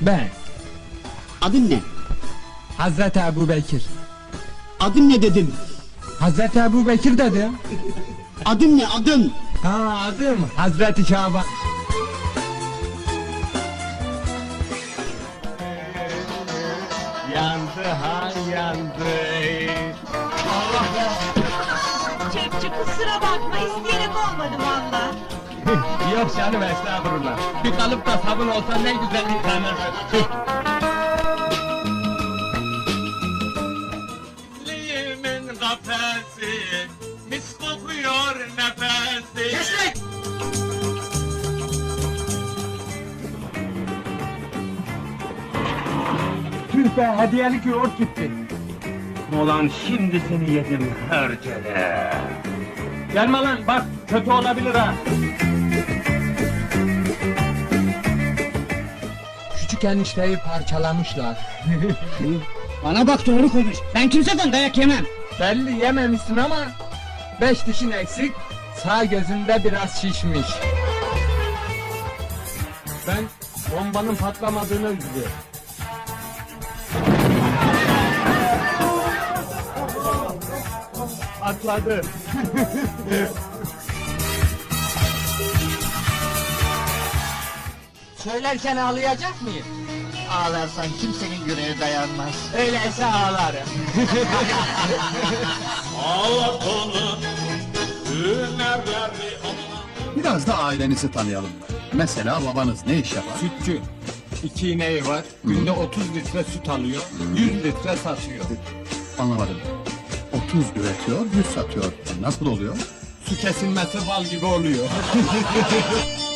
Ben. Adın ne? Hazreti Ebu Bekir. Adın ne dedim? Hazreti Ebu Bekir dedim. Adın ne adın? Ha adım Hazreti Şaban. Yandı ha yandı. Çöpçü kusura bakma isteyerek olmadı valla. Yok canım estağfurullah. Bir kalıp da sabun olsa ne güzel yıkanırdı. Limin kafesi, mis kokuyor nefesi. Kesmek! Tüh be, hediyelik yoğurt gitti. Ulan şimdi seni yedim herkese. Gelme lan, bak kötü olabilir ha. Enişteyi parçalamışlar. Bana bak doğru konuş. Ben kimseden dayak yemem. Belli yememişsin ama beş dişin eksik, sağ gözünde biraz şişmiş. Ben bombanın patlamadığını üzülüyorum. Patladı. Söylerken ağlayacak mıyım? Ağlarsan kimsenin yüreği dayanmaz. Öyleyse ağlarım. Biraz da ailenizi tanıyalım. Mesela babanız ne iş yapar? Sütçü. İki ineği var. Günde 30 litre süt alıyor. 100 litre satıyor. Anlamadım. 30 üretiyor, 100 satıyor. Nasıl oluyor? Su kesilmesi bal gibi oluyor.